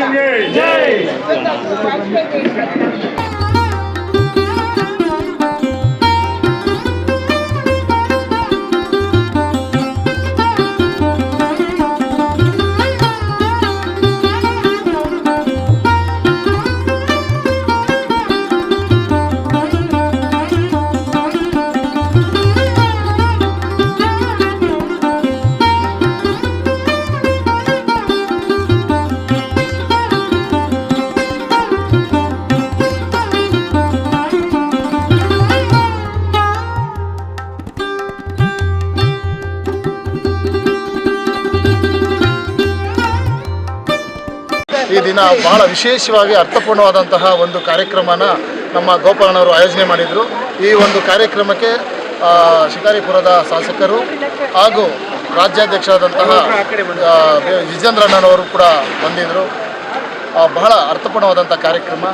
Yay! Yay! Yay. ಈ ದಿನ ಬಹಳ ವಿಶೇಷವಾಗಿ ಅರ್ಥಪೂರ್ಣವಾದಂತಹ ಒಂದು ಕಾರ್ಯಕ್ರಮನ ನಮ್ಮ ಗೋಪಾಲನವರು ಆಯೋಜನೆ ಮಾಡಿದರು. ಈ ಒಂದು ಕಾರ್ಯಕ್ರಮಕ್ಕೆ ಶಿಕಾರಿಪುರದ ಶಾಸಕರು ಹಾಗೂ ರಾಜ್ಯಾಧ್ಯಕ್ಷರಾದಂತಹ ವಿಜೇಂದ್ರಣ್ಣನವರು ಕೂಡ ಬಂದಿದ್ದರು ಬಹಳ ಅರ್ಥಪೂರ್ಣವಾದಂಥ ಕಾರ್ಯಕ್ರಮ.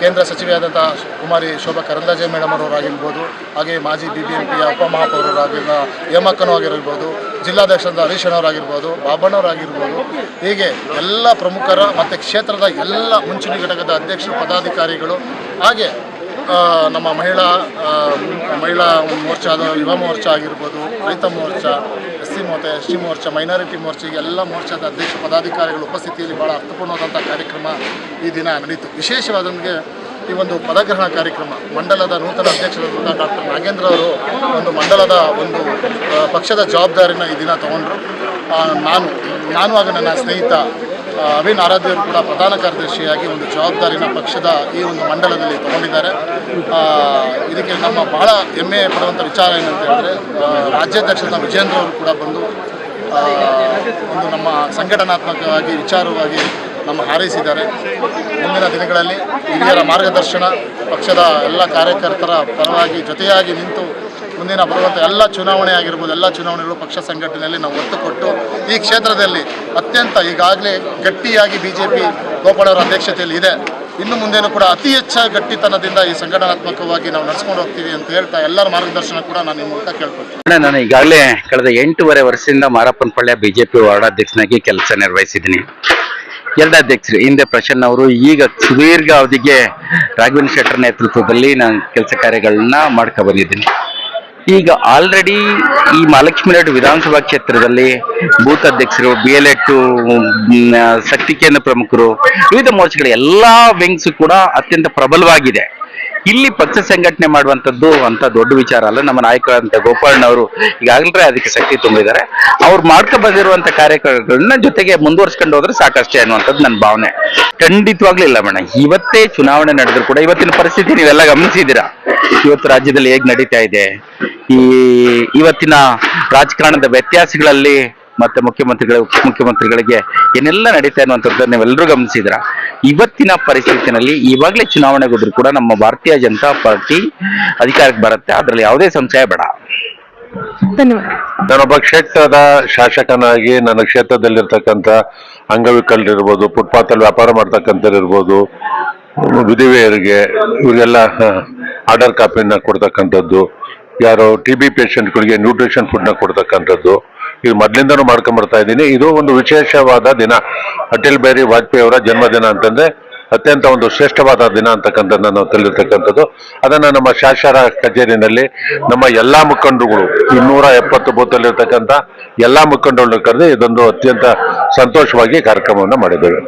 ಕೇಂದ್ರ ಸಚಿವೆಯಾದಂಥ ಕುಮಾರಿ ಶೋಭಾ ಕರಂದಾಜೆ ಮೇಡಮ್ ಅವರಾಗಿರ್ಬೋದು ಹಾಗೆ ಮಾಜಿ ಬಿ ಬಿ ಎಂ ಪಿಯ ಉಪಮಹಾಪೌರರಾಗಿರೋ ಹೇಮಕ್ಕನೂ ಆಗಿರ್ಬೋದು ಜಿಲ್ಲಾಧ್ಯಕ್ಷರಾದ ಹರೀಶ್ ಅಣ್ಣವರಾಗಿರ್ಬೋದು ಬಾಬಣ್ಣವರಾಗಿರ್ಬೋದು ಹೀಗೆ ಎಲ್ಲ ಪ್ರಮುಖರ ಮತ್ತು ಕ್ಷೇತ್ರದ ಎಲ್ಲ ಮುಂಚೂಣಿ ಘಟಕದ ಅಧ್ಯಕ್ಷರು, ಪದಾಧಿಕಾರಿಗಳು, ಹಾಗೆ ನಮ್ಮ ಮಹಿಳಾ ಮಹಿಳಾ ಮೋರ್ಚಾದ ಯುವ ಮೋರ್ಚಾ ಆಗಿರ್ಬೋದು, ರೈತ ಮೋರ್ಚಾ, ಎಸ್ ಸಿ ಮೋರ್ಚಾ, ಎಸ್ ಟಿ ಮೋರ್ಚಾ, ಮೈನಾರಿಟಿ ಮೋರ್ಚಾ, ಹೀಗೆ ಎಲ್ಲ ಮೋರ್ಚಾದ ಅಧ್ಯಕ್ಷ, ಪದಾಧಿಕಾರಿಗಳ ಉಪಸ್ಥಿತಿಯಲ್ಲಿ ಭಾಳ ಅರ್ಥಪೂರ್ಣವಾದಂಥ ಕಾರ್ಯಕ್ರಮ ಈ ದಿನ ನಡೀತು. ವಿಶೇಷವಾದಂಗೆ ಈ ಒಂದು ಪದಗ್ರಹಣ ಕಾರ್ಯಕ್ರಮ, ಮಂಡಲದ ನೂತನ ಅಧ್ಯಕ್ಷರಾದ ಡಾಕ್ಟರ್ ನಾಗೇಂದ್ರ ಅವರು ಒಂದು ಮಂಡಲದ ಒಂದು ಪಕ್ಷದ ಜವಾಬ್ದಾರಿನ ಈ ದಿನ ತಗೊಂಡ್ರು. ನಾನು ನಾನು ಆಗ ನನ್ನ ಸ್ನೇಹಿತ ಅವಿನ್ ಆರಾಧ್ಯರು ಕೂಡ ಪ್ರಧಾನ ಕಾರ್ಯದರ್ಶಿಯಾಗಿ ಒಂದು ಜವಾಬ್ದಾರಿನ ಪಕ್ಷದ ಈ ಒಂದು ಮಂಡಲದಲ್ಲಿ ತಗೊಂಡಿದ್ದಾರೆ. ಇದಕ್ಕೆ ನಮ್ಮ ಬಹಳ ಹೆಮ್ಮೆ ಪಡುವಂಥ ವಿಚಾರ ಏನಂತ ಹೇಳಿದ್ರೆ ರಾಜ್ಯಾಧ್ಯಕ್ಷ ವಿಜೇಂದ್ರ ಅವರು ಕೂಡ ಬಂದು ಒಂದು ನಮ್ಮ ಸಂಘಟನಾತ್ಮಕವಾಗಿ ವಿಚಾರವಾಗಿ ನಮ್ಮ ಹಾರೈಸಿದ್ದಾರೆ. ಮುಂದಿನ ದಿನಗಳಲ್ಲಿ ಹಿರಿಯರ ಮಾರ್ಗದರ್ಶನ, ಪಕ್ಷದ ಎಲ್ಲ ಕಾರ್ಯಕರ್ತರ ಪರವಾಗಿ ಜೊತೆಯಾಗಿ ನಿಂತು ಮುಂದಿನ ಬರುವಂಥ ಎಲ್ಲ ಚುನಾವಣೆ ಆಗಿರ್ಬೋದು, ಎಲ್ಲ ಚುನಾವಣೆಗಳು ಪಕ್ಷ ಸಂಘಟನೆಯಲ್ಲಿ ನಾವು ಒತ್ತು ಕೊಟ್ಟು ಈ ಕ್ಷೇತ್ರದಲ್ಲಿ ಅತ್ಯಂತ ಈಗಾಗಲೇ ಗಟ್ಟಿಯಾಗಿ ಬಿ ಜೆ ಪಿ ಗೋಪಾಳವರ ಅಧ್ಯಕ್ಷತೆಯಲ್ಲಿ ಇದೆ. ಇನ್ನು ಮುಂದೇನು ಕೂಡ ಅತಿ ಹೆಚ್ಚು ಗಟ್ಟಿತನದಿಂದ ಈ ಸಂಘಟನಾತ್ಮಕವಾಗಿ ನಾವು ನಡೆಸ್ಕೊಂಡು ಹೋಗ್ತೀವಿ ಅಂತ ಹೇಳ್ತಾ ಎಲ್ಲರ ಮಾರ್ಗದರ್ಶನ ಕೂಡ ನಾನು ನಿಮ್ಮ ಮೂಲಕ ಕೇಳ್ಕೊಳ್ತೀನಿ. ನಾನು ಈಗಾಗಲೇ ಕಳೆದ ಎಂಟೂವರೆ ವರ್ಷದಿಂದ ಮಾರಪ್ಪನಪಳ್ಳಿ ಬಿಜೆಪಿ ವಾರ್ಡಾಧ್ಯಕ್ಷನಾಗಿ ಕೆಲಸ ನಿರ್ವಹಿಸಿದ್ದೀನಿ. ಎರಡು ಅಧ್ಯಕ್ಷರು, ಹಿಂದೆ ಪ್ರಸನ್ನ ಅವರು, ಈಗ ಸುದೀರ್ಘ ಅವಧಿಗೆ ರಾಘವೇಂದ್ರ ಶೆಟ್ಟರ್ ನೇತೃತ್ವದಲ್ಲಿ ನಾನು ಕೆಲಸ ಕಾರ್ಯಗಳನ್ನ ಮಾಡ್ಕೊ ಬಂದಿದ್ದೀನಿ. ಈಗ ಆಲ್ರೆಡಿ ಈ ಮಹಾಲಕ್ಷ್ಮಿ ನಾಯ್ಡು ವಿಧಾನಸಭಾ ಕ್ಷೇತ್ರದಲ್ಲಿ ಬೂತ್ ಅಧ್ಯಕ್ಷರು ಬಿ ಎಲ್ ಎಟ್ಟು ಶಕ್ತಿ ಕೇಂದ್ರ ಪ್ರಮುಖರು, ವಿವಿಧ ಮೋರ್ಚಾಗಳ ಎಲ್ಲಾ ವಿಂಗ್ಸ್ ಕೂಡ ಅತ್ಯಂತ ಪ್ರಬಲವಾಗಿದೆ. ಇಲ್ಲಿ ಪಕ್ಷ ಸಂಘಟನೆ ಮಾಡುವಂತದ್ದು ಅಂತ ದೊಡ್ಡ ವಿಚಾರ ಅಲ್ಲ. ನಮ್ಮ ನಾಯಕರಾದಂಥ ಗೋಪಾಲಣ್ಣ ಅವರು ಈಗಾಗಲೇ ಅದಕ್ಕೆ ಶಕ್ತಿ ತುಂಬಿದ್ದಾರೆ. ಅವ್ರು ಮಾಡ್ಕೊ ಬಂದಿರುವಂತ ಕಾರ್ಯಕ್ರಮಗಳನ್ನ ಜೊತೆಗೆ ಮುಂದುವರ್ಸ್ಕೊಂಡು ಹೋದ್ರೆ ಸಾಕಷ್ಟೇ ಅನ್ನುವಂಥದ್ದು ನನ್ನ ಭಾವನೆ. ಖಂಡಿತವಾಗ್ಲೂ ಇಲ್ಲ ಮೇಡಮ್ ಇವತ್ತೇ ಚುನಾವಣೆ ನಡೆದ್ರು ಕೂಡ ಇವತ್ತಿನ ಪರಿಸ್ಥಿತಿ ನೀವೆಲ್ಲ ಗಮನಿಸಿದ್ದೀರಾ? ಇವತ್ತು ರಾಜ್ಯದಲ್ಲಿ ಹೇಗೆ ನಡೀತಾ ಇದೆ? ಈ ಇವತ್ತಿನ ರಾಜಕಾರಣದ ವ್ಯತ್ಯಾಸಗಳಲ್ಲಿ ಮತ್ತೆ ಮುಖ್ಯಮಂತ್ರಿಗಳು, ಉಪಮುಖ್ಯಮಂತ್ರಿಗಳಿಗೆ ಏನೆಲ್ಲ ನಡೀತಾ ಅನ್ನುವಂಥದ್ದು ನೀವೆಲ್ಲರೂ ಗಮನಿಸಿದ್ರ ಇವತ್ತಿನ ಪರಿಸ್ಥಿತಿನಲ್ಲಿ ಇವಾಗಲೇ ಚುನಾವಣೆಗೋದ್ರು ಕೂಡ ನಮ್ಮ ಭಾರತೀಯ ಜನತಾ ಪಾರ್ಟಿ ಅಧಿಕಾರಕ್ಕೆ ಬರುತ್ತೆ. ಅದರಲ್ಲಿ ಯಾವುದೇ ಸಂಶಯ ಬೇಡ. ಧನ್ಯವಾದ. ನಾನೊಬ್ಬ ಕ್ಷೇತ್ರದ ಶಾಸಕನಾಗಿ ನನ್ನ ಕ್ಷೇತ್ರದಲ್ಲಿರ್ತಕ್ಕಂಥ ಅಂಗವಿಕಲರಿರ್ಬೋದು ಫುಟ್ಪಾತ್ ಅಲ್ಲಿ ವ್ಯಾಪಾರ ಮಾಡ್ತಕ್ಕಂಥವ್ರಿರ್ಬೋದು ವಿಧಿವೆಯರಿಗೆ ಇವರಿಗೆಲ್ಲ ಆರ್ಡರ್ ಕಾಪಿನ ಕೊಡ್ತಕ್ಕಂಥದ್ದು ಯಾರೋ ಟಿ ಬಿ ಪೇಷಂಟ್ಗಳಿಗೆ ನ್ಯೂಟ್ರಿಷನ್ ಫುಡ್ನ ಕೊಡ್ತಕ್ಕಂಥದ್ದು ಇದು ಮೊದಲಿಂದನೂ ಮಾಡ್ಕೊಂಡ್ ಬರ್ತಾ ಇದ್ದೀನಿ. ಇದು ಒಂದು ವಿಶೇಷವಾದ ದಿನ. ಅಟಲ್ ಬಿಹಾರಿ ವಾಜಪೇಯಿ ಅವರ ಜನ್ಮದಿನ ಅಂತಂದ್ರೆ ಅತ್ಯಂತ ಒಂದು ಶ್ರೇಷ್ಠವಾದ ದಿನ ಅಂತಕ್ಕಂಥದ್ದನ್ನ ನಾವು ತಿಳಿದಿರ್ತಕ್ಕಂಥದ್ದು. ಅದನ್ನ ನಮ್ಮ ಶಾಸರ ಕಚೇರಿನಲ್ಲಿ ನಮ್ಮ ಎಲ್ಲಾ ಮುಖಂಡರುಗಳು ಇನ್ನೂರ ಎಪ್ಪತ್ತು ಬೂತಲ್ಲಿರ್ತಕ್ಕಂಥ ಎಲ್ಲಾ ಮುಖಂಡರನ್ನು ಕರೆದು ಇದೊಂದು ಅತ್ಯಂತ ಸಂತೋಷವಾಗಿ ಕಾರ್ಯಕ್ರಮವನ್ನು ಮಾಡಿದ್ದೇವೆ.